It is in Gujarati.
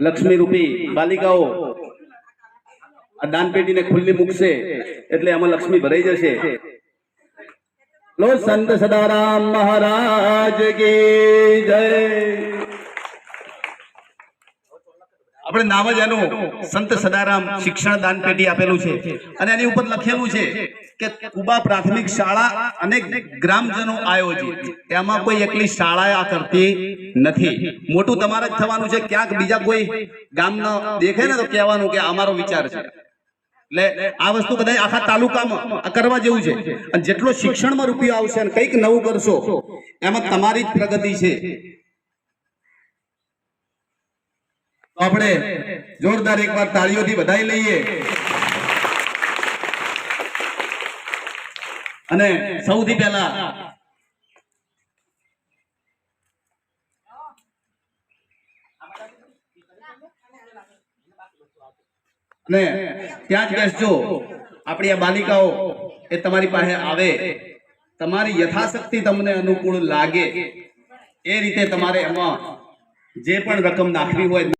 લક્ષ્મી રૂપી, બાલિકાઓ, આ દાનપેટી ને ખુલ્લી મૂકશે એટલે આમાં લક્ષ્મી ભરાઈ જશે. લો સંત સદારામ મહારાજ કી જય. આપણે નામ જ એનું સંત સદારામ શિક્ષણ દાન પેટી આપેલું છે. અને એની ઉપર લખેલું છે કે કુબા પ્રાથમિક શાળા અને ગ્રામજનો આયોજિત. એમાં કોઈ એકલી શાળા આ કરતી નથી. મોટું તમારે જ થવાનું છે, ક્યાંક બીજા કોઈ ગામનો દેખે ને તો કહેવાનું કે અમારો વિચાર છે. એટલે આ વસ્તુ કદાચ આખા તાલુકામાં કરવા જેવું છે. અને જેટલો શિક્ષણમાં રૂપિયો આવશે અને કંઈક નવું કરશો, એમાં તમારી જ પ્રગતિ છે. તો આપણે જોરદાર એકવાર તાળીઓથી વધાઈ લઈએ. અને સૌથી પહેલા અને ત્યાં જ બેસજો. આપણી આ બાલિકાઓ એ તમારી પાસે આવે. તમારી યથાશક્તિ તમને અનુકૂળ લાગે. એ રીતે તમારે એમાં જે પણ રકમ નાખવી હોય